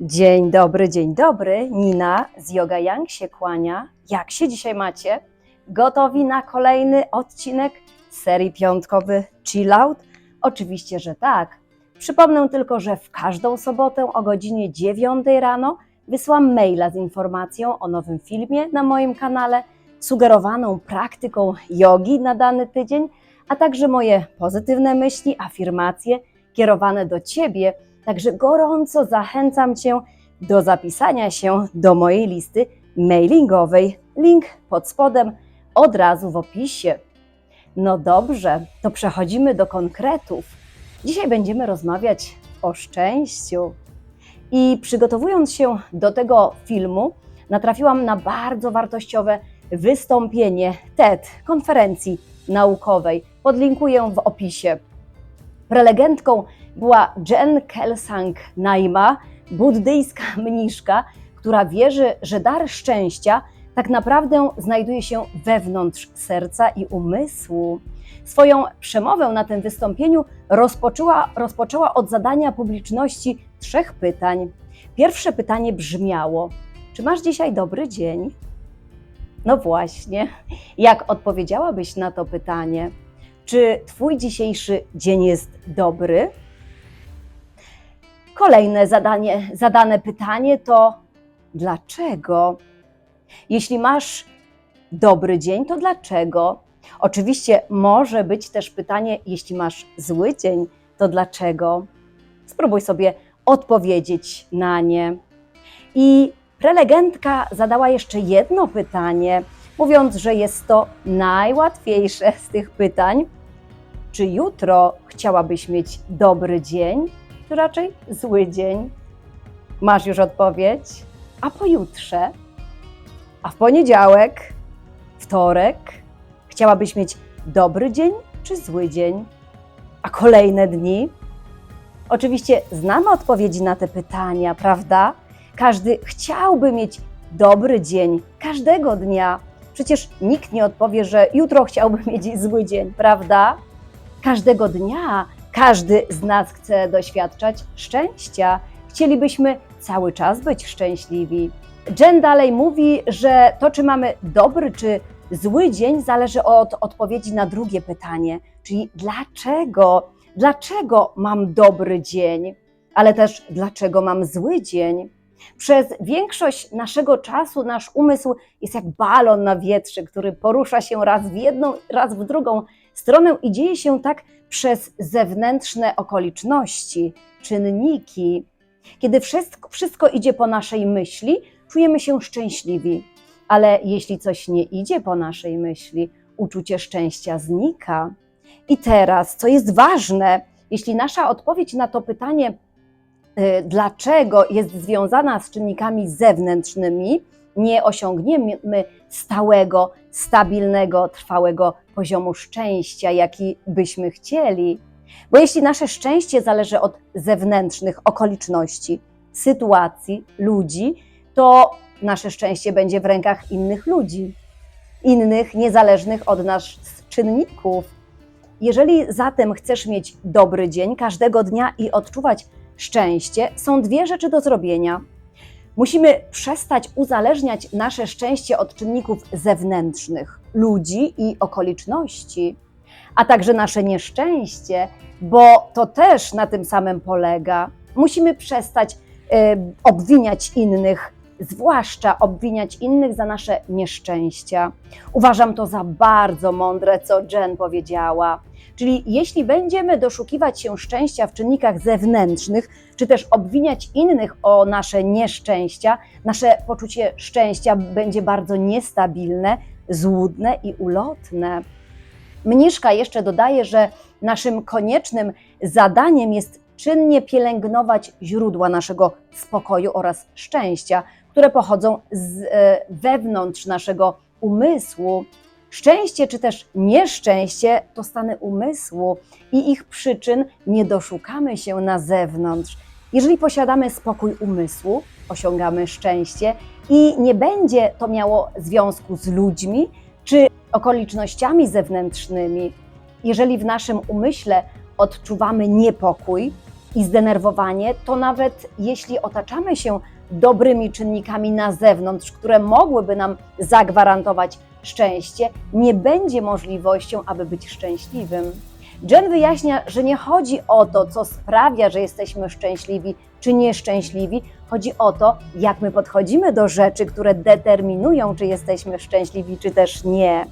Dzień dobry, dzień dobry. Nina z Yoga Yang się kłania. Jak się dzisiaj macie? Gotowi na kolejny odcinek serii piątkowy Chill Out? Oczywiście, że tak. Przypomnę tylko, że w każdą sobotę o godzinie 9 rano wysłam maila z informacją o nowym filmie na moim kanale, sugerowaną praktyką jogi na dany tydzień, a także moje pozytywne myśli, afirmacje kierowane do Ciebie. Także gorąco zachęcam Cię do zapisania się do mojej listy mailingowej. Link pod spodem od razu w opisie. No dobrze, to przechodzimy do konkretów. Dzisiaj będziemy rozmawiać o szczęściu. I przygotowując się do tego filmu, natrafiłam na bardzo wartościowe wystąpienie TED, konferencji naukowej. Podlinkuję w opisie. Prelegentką była Jen Kelsang Naima, buddyjska mniszka, która wierzy, że dar szczęścia tak naprawdę znajduje się wewnątrz serca i umysłu. Swoją przemowę na tym wystąpieniu rozpoczęła, rozpoczęła od zadania publiczności trzech pytań. Pierwsze pytanie brzmiało: Czy masz dzisiaj dobry dzień? No właśnie, jak odpowiedziałabyś na to pytanie? Czy Twój dzisiejszy dzień jest dobry? Kolejne zadanie, zadane pytanie to dlaczego? Jeśli masz dobry dzień, to dlaczego? Oczywiście może być też pytanie, jeśli masz zły dzień, to dlaczego? Spróbuj sobie odpowiedzieć na nie. I prelegentka zadała jeszcze jedno pytanie, mówiąc, że jest to najłatwiejsze z tych pytań. Czy jutro chciałabyś mieć dobry dzień, czy raczej zły dzień? Masz już odpowiedź? A pojutrze? A w poniedziałek? Wtorek? Chciałabyś mieć dobry dzień czy zły dzień? A kolejne dni? Oczywiście znamy odpowiedzi na te pytania, prawda? Każdy chciałby mieć dobry dzień każdego dnia. Przecież nikt nie odpowie, że jutro chciałby mieć zły dzień, prawda? Każdego dnia każdy z nas chce doświadczać szczęścia. Chcielibyśmy cały czas być szczęśliwi. Jen dalej mówi, że to, czy mamy dobry czy zły dzień, zależy od odpowiedzi na drugie pytanie, czyli dlaczego? Dlaczego mam dobry dzień, ale też dlaczego mam zły dzień? Przez większość naszego czasu nasz umysł jest jak balon na wietrze, który porusza się raz w jedną, raz w drugą stronę i dzieje się tak przez zewnętrzne okoliczności, czynniki. Kiedy wszystko, wszystko idzie po naszej myśli, czujemy się szczęśliwi, ale jeśli coś nie idzie po naszej myśli, uczucie szczęścia znika. I teraz, co jest ważne, jeśli nasza odpowiedź na to pytanie, y, dlaczego jest związana z czynnikami zewnętrznymi, nie osiągniemy stałego, stabilnego, trwałego poziomu szczęścia, jaki byśmy chcieli. Bo jeśli nasze szczęście zależy od zewnętrznych okoliczności, sytuacji, ludzi, to nasze szczęście będzie w rękach innych ludzi, innych niezależnych od nas czynników. Jeżeli zatem chcesz mieć dobry dzień każdego dnia i odczuwać szczęście, są dwie rzeczy do zrobienia. Musimy przestać uzależniać nasze szczęście od czynników zewnętrznych, ludzi i okoliczności, a także nasze nieszczęście, bo to też na tym samym polega. Musimy przestać y, obwiniać innych, zwłaszcza obwiniać innych za nasze nieszczęścia. Uważam to za bardzo mądre, co Jen powiedziała. Czyli jeśli będziemy doszukiwać się szczęścia w czynnikach zewnętrznych, czy też obwiniać innych o nasze nieszczęścia, nasze poczucie szczęścia będzie bardzo niestabilne, złudne i ulotne. Mniszka jeszcze dodaje, że naszym koniecznym zadaniem jest czynnie pielęgnować źródła naszego spokoju oraz szczęścia, które pochodzą z e, wewnątrz naszego umysłu. Szczęście czy też nieszczęście to stany umysłu i ich przyczyn nie doszukamy się na zewnątrz. Jeżeli posiadamy spokój umysłu, osiągamy szczęście i nie będzie to miało związku z ludźmi czy okolicznościami zewnętrznymi. Jeżeli w naszym umyśle odczuwamy niepokój, i zdenerwowanie, to nawet jeśli otaczamy się dobrymi czynnikami na zewnątrz, które mogłyby nam zagwarantować szczęście, nie będzie możliwością, aby być szczęśliwym. Jen wyjaśnia, że nie chodzi o to, co sprawia, że jesteśmy szczęśliwi czy nieszczęśliwi. Chodzi o to, jak my podchodzimy do rzeczy, które determinują, czy jesteśmy szczęśliwi, czy też nie.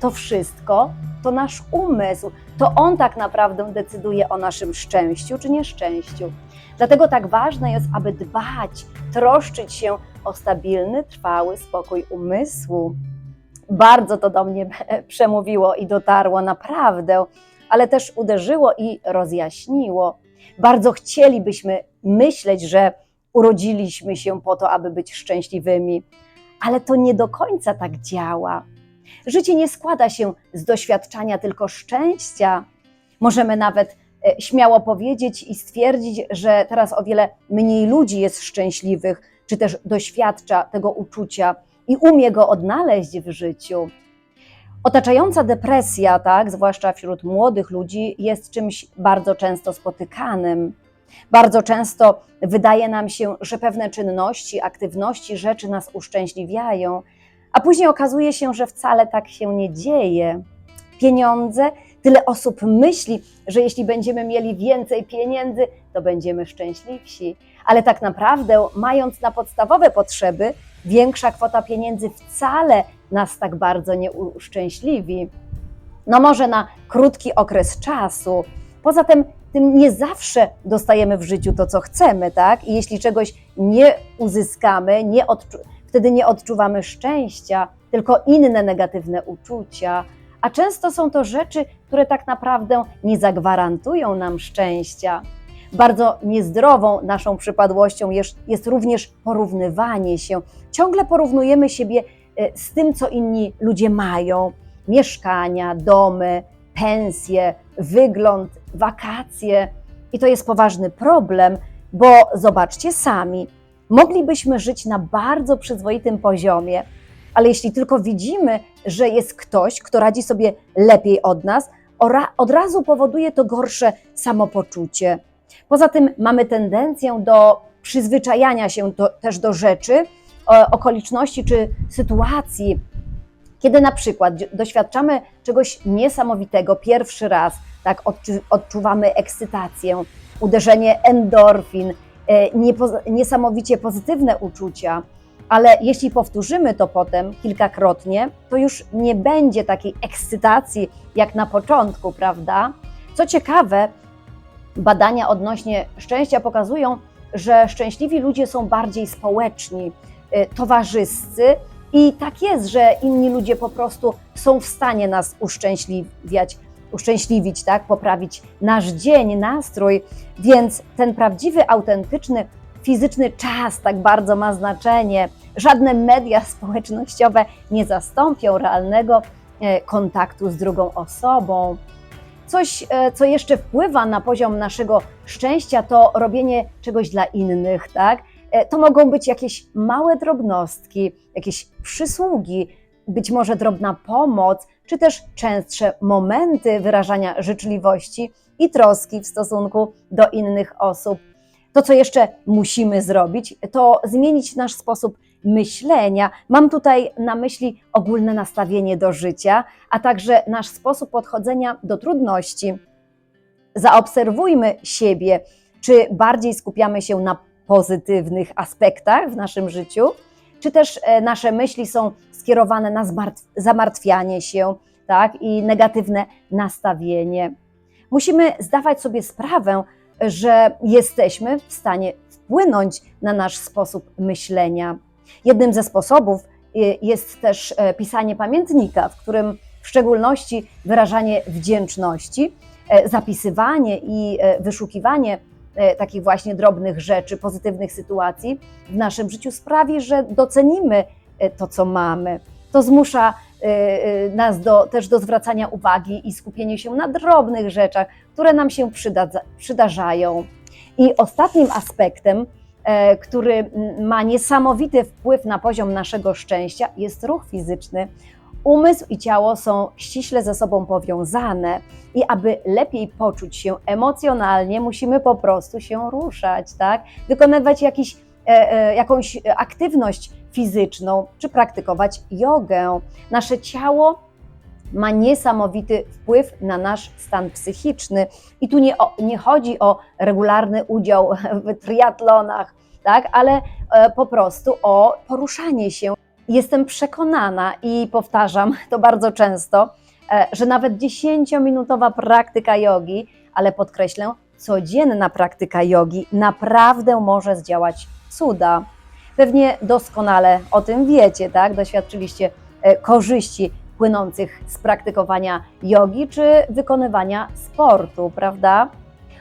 To wszystko to nasz umysł. To on tak naprawdę decyduje o naszym szczęściu czy nieszczęściu. Dlatego tak ważne jest, aby dbać, troszczyć się o stabilny, trwały spokój umysłu. Bardzo to do mnie przemówiło i dotarło naprawdę, ale też uderzyło i rozjaśniło. Bardzo chcielibyśmy myśleć, że urodziliśmy się po to, aby być szczęśliwymi, ale to nie do końca tak działa. Życie nie składa się z doświadczania tylko szczęścia. Możemy nawet e, śmiało powiedzieć i stwierdzić, że teraz o wiele mniej ludzi jest szczęśliwych, czy też doświadcza tego uczucia i umie go odnaleźć w życiu. Otaczająca depresja, tak, zwłaszcza wśród młodych ludzi, jest czymś bardzo często spotykanym. Bardzo często wydaje nam się, że pewne czynności, aktywności, rzeczy nas uszczęśliwiają, a później okazuje się, że wcale tak się nie dzieje. Pieniądze, tyle osób myśli, że jeśli będziemy mieli więcej pieniędzy, to będziemy szczęśliwsi, ale tak naprawdę, mając na podstawowe potrzeby, większa kwota pieniędzy wcale nas tak bardzo nie uszczęśliwi. No może na krótki okres czasu. Poza tym, tym nie zawsze dostajemy w życiu to, co chcemy, tak? I jeśli czegoś nie uzyskamy, nie wtedy nie odczuwamy szczęścia, tylko inne negatywne uczucia. A często są to rzeczy, które tak naprawdę nie zagwarantują nam szczęścia. Bardzo niezdrową naszą przypadłością jest, jest również porównywanie się. Ciągle porównujemy siebie e, z tym, co inni ludzie mają: mieszkania, domy, pensje, wygląd, wakacje. I to jest poważny problem, bo zobaczcie sami, moglibyśmy żyć na bardzo przyzwoitym poziomie, ale jeśli tylko widzimy, że jest ktoś, kto radzi sobie lepiej od nas, od razu powoduje to gorsze samopoczucie. Poza tym mamy tendencję do przyzwyczajania się do, też do rzeczy, okoliczności czy sytuacji, kiedy na przykład doświadczamy czegoś niesamowitego pierwszy raz, tak odczuwamy ekscytację, uderzenie endorfin, e, niesamowicie pozytywne uczucia, ale jeśli powtórzymy to potem kilkakrotnie, to już nie będzie takiej ekscytacji jak na początku, prawda? Co ciekawe, badania odnośnie szczęścia pokazują, że szczęśliwi ludzie są bardziej społeczni, y, towarzyscy i tak jest, że inni ludzie po prostu są w stanie nas uszczęśliwiać, uszczęśliwić, tak, poprawić nasz dzień, nastrój, więc ten prawdziwy, autentyczny, fizyczny czas tak bardzo ma znaczenie. Żadne media społecznościowe nie zastąpią realnego e, kontaktu z drugą osobą. Coś, e, co jeszcze wpływa na poziom naszego szczęścia, to robienie czegoś dla innych, tak? E, to mogą być jakieś małe drobnostki, jakieś przysługi, być może drobna pomoc, czy też częstsze momenty wyrażania życzliwości i troski w stosunku do innych osób. To, co jeszcze musimy zrobić, to zmienić nasz sposób myślenia. Mam tutaj na myśli ogólne nastawienie do życia, a także nasz sposób podchodzenia do trudności. Zaobserwujmy siebie, czy bardziej skupiamy się na pozytywnych aspektach w naszym życiu, czy też e, nasze myśli są skierowane na zamartwianie się tak, i negatywne nastawienie. Musimy zdawać sobie sprawę, że jesteśmy w stanie wpłynąć na nasz sposób myślenia. Jednym ze sposobów y, jest też e, pisanie pamiętnika, w którym w szczególności wyrażanie wdzięczności, e, zapisywanie i e, wyszukiwanie takich właśnie drobnych rzeczy, pozytywnych sytuacji w naszym życiu sprawi, że docenimy to, co mamy. To zmusza nas do, też do zwracania uwagi i skupienia się na drobnych rzeczach, które nam się przyda, przydarzają. I ostatnim aspektem E, który ma niesamowity wpływ na poziom naszego szczęścia, jest ruch fizyczny. Umysł i ciało są ściśle ze sobą powiązane i aby lepiej poczuć się emocjonalnie, musimy po prostu się ruszać, tak? Wykonywać jakiś, e, e, jakąś aktywność fizyczną czy praktykować jogę. Nasze ciało ma niesamowity wpływ na nasz stan psychiczny. I tu nie, o, nie chodzi o regularny udział w triatlonach, tak? ale e, po prostu o poruszanie się. Jestem przekonana i powtarzam to bardzo często, e, że nawet 10-minutowa praktyka jogi, ale podkreślę, codzienna praktyka jogi naprawdę może zdziałać cuda. Pewnie doskonale o tym wiecie, tak? Doświadczyliście e, korzyści płynących z praktykowania jogi czy wykonywania sportu, prawda?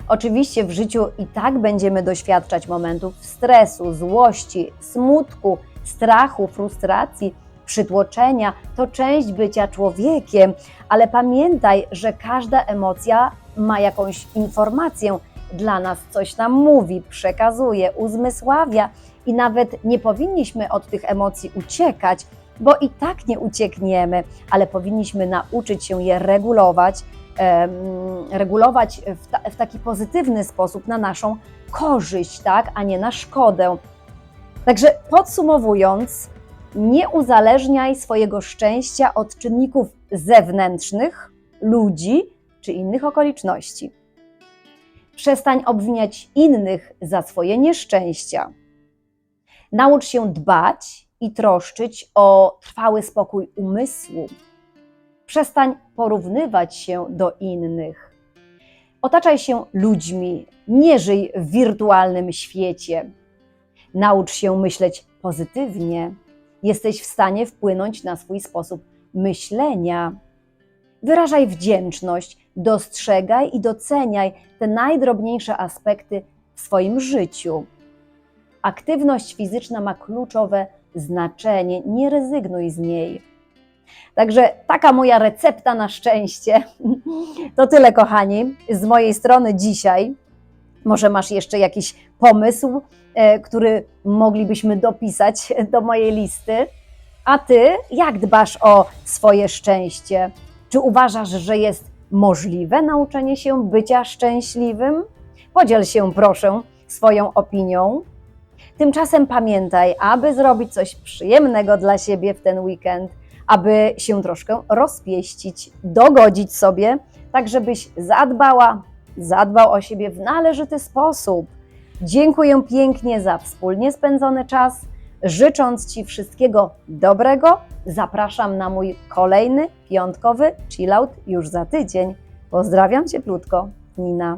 Oczywiście w życiu i tak będziemy doświadczać momentów stresu, złości, smutku, strachu, frustracji, przytłoczenia. To część bycia człowiekiem, ale pamiętaj, że każda emocja ma jakąś informację dla nas, coś nam mówi, przekazuje, uzmysławia i nawet nie powinniśmy od tych emocji uciekać, bo i tak nie uciekniemy, ale powinniśmy nauczyć się je regulować, regulować w, ta, w taki pozytywny sposób na naszą korzyść, tak, a nie na szkodę. Także podsumowując, nie uzależniaj swojego szczęścia od czynników zewnętrznych, ludzi czy innych okoliczności. Przestań obwiniać innych za swoje nieszczęścia. Naucz się dbać i troszczyć o trwały spokój umysłu. Przestań porównywać się do innych. Otaczaj się ludźmi, nie żyj w wirtualnym świecie. Naucz się myśleć pozytywnie. Jesteś w stanie wpłynąć na swój sposób myślenia. Wyrażaj wdzięczność, dostrzegaj i doceniaj te najdrobniejsze aspekty w swoim życiu. Aktywność fizyczna ma kluczowe znaczenie, nie rezygnuj z niej. Także taka moja recepta na szczęście. To tyle, kochani, z mojej strony dzisiaj. Może masz jeszcze jakiś pomysł, e, który moglibyśmy dopisać do mojej listy? A ty, jak dbasz o swoje szczęście? Czy uważasz, że jest możliwe nauczenie się bycia szczęśliwym? Podziel się, proszę, swoją opinią. Tymczasem pamiętaj, aby zrobić coś przyjemnego dla siebie w ten weekend, aby się troszkę rozpieścić, dogodzić sobie, tak żebyś zadbała, zadbał o siebie w należyty sposób. Dziękuję pięknie za wspólnie spędzony czas. Życząc Ci wszystkiego dobrego, zapraszam na mój kolejny piątkowy chillout już za tydzień. Pozdrawiam Cieplutko, Nina.